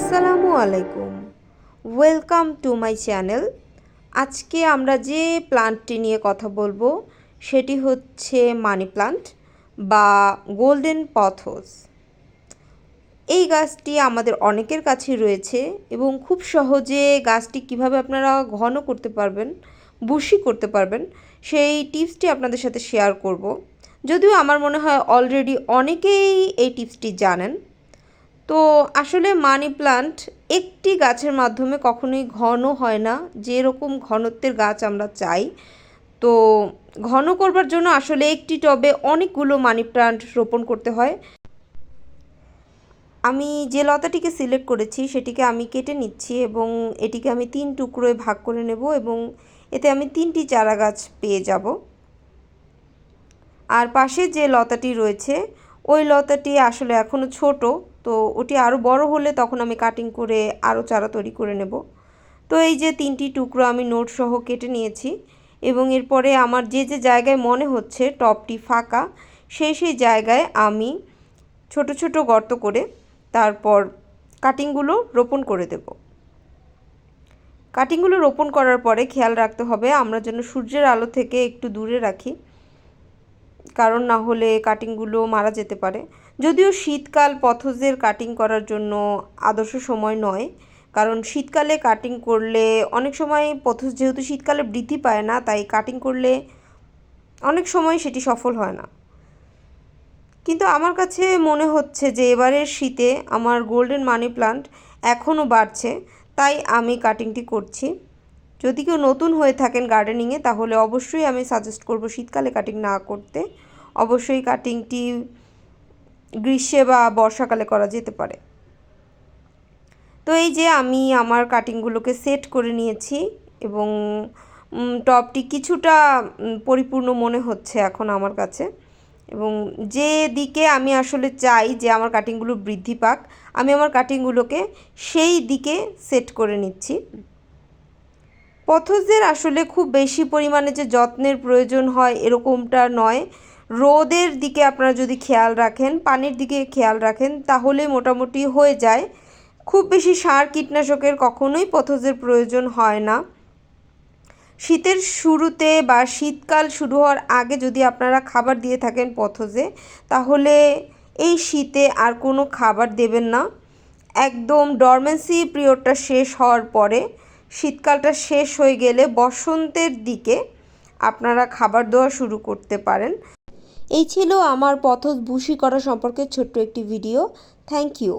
আসসালামু আলাইকুম। Welcome to my channel আজকে আমরা যে প্লান্টটি নিয়ে কথা বলব, সেটি হচ্ছে মানি প্লান্ট বা গোল্ডেন পথস এই গাছটি আমাদের অনেকের কাছেই রয়েছে এবং খুব সহজে গাছটি কীভাবে আপনারা ঘন করতে পারবেন বুশি করতে পারবেন, সেই টিপসটি আপনাদের সাথে শেয়ার করব। যদিও আমার মনে হয় অলরেডি অনেকেই এই টিপসটি জানেন তো আসলে মানি প্লান্ট একটি গাছের মাধ্যমে কখনোই ঘন হয় না। যেরকম ঘনত্বের গাছ আমরা চাই। তো ঘন করবার জন্য আসলে একটি টবে অনেকগুলো মানি প্লান্ট রোপণ করতে হয়। আমি যে লতাটিকে সিলেক্ট করেছি সেটিকে আমি কেটে নিচ্ছি এবং এটিকে আমি তিন টুকরোয় ভাগ করে নেব এবং এতে আমি তিনটি চারা গাছ পেয়ে যাব। আর পাশে যে লতাটি রয়েছে, ওই লতাটি আসলে এখনও ছোট। তো ওটি আরও বড় হলে তখন আমি কাটিং করে আরও চারা তৈরি করে নেব। তো এই যে তিনটি টুকরো আমি নোট সহ কেটে নিয়েছি এবং এরপরে আমার যে যে জায়গায় মনে হচ্ছে টপটি ফাঁকা, সেই সেই জায়গায় আমি ছোট ছোট গর্ত করে তারপর কাটিংগুলো রোপণ করে দেব। কাটিংগুলো রোপণ করার পরে খেয়াল রাখতে হবে আমরা যেন সূর্যের আলো থেকে একটু দূরে রাখি। কারণ না হলে কাটিংগুলো মারা যেতে পারে। যদিও শীতকাল পথজের কাটিং করার জন্য আদর্শ সময় নয়, কারণ শীতকালে কাটিং করলে অনেক সময় পথজ যেহেতু শীতকালে বৃদ্ধি পায় না, তাই কাটিং করলে অনেক সময় সেটি সফল হয় না। কিন্তু আমার কাছে মনে হচ্ছে যে এবারের শীতে আমার গোল্ডেন মানি প্লান্ট এখনও বাড়ছে, তাই আমি কাটিংটি করছি। যদি কেউ নতুন হয়ে থাকেন গার্ডেনিংয়ে তাহলে অবশ্যই আমি সাজেস্ট করব শীতকালে কাটিং না করতে। অবশ্যই কাটিংটি গ্রীষ্মে বা বর্ষাকালে করা যেতে পারে। তো এই যে আমি আমার কাটিংগুলোকে সেট করে নিয়েছি এবং টপটি কিছুটা পরিপূর্ণ মনে হচ্ছে এখন আমার কাছে। এবং যে দিকে আমি আসলে চাই যে আমার কাটিংগুলো বৃদ্ধি পাক, আমি আমার কাটিংগুলোকে সেই দিকে সেট করে নিচ্ছি। পথজদের আসলে খুব বেশি পরিমাণে যে যত্নের প্রয়োজন হয় এরকমটা নয়। রোদের দিকে আপনারা যদি খেয়াল রাখেন, পানির দিকে খেয়াল রাখেন, তাহলে মোটামুটি হয়ে যায়। খুব বেশি সার কীটনাশকের কখনোই পথজের প্রয়োজন হয় না। শীতের শুরুতে বা শীতকাল শুরু হওয়ার আগে যদি আপনারা খাবার দিয়ে থাকেন পথজে, তাহলে এই শীতে আর কোনো খাবার দেবেন না। একদম ডরমেন্সি পিরিয়ডটা শেষ হওয়ার পরে শীতকালটা শেষ হয়ে গেলে বসন্তের দিকে আপনারা খাবার দেওয়া শুরু করতে পারেন। এই ছিল আমার পথ ভুসি করা সম্পর্কে ছোট্ট একটি ভিডিও। Thank you.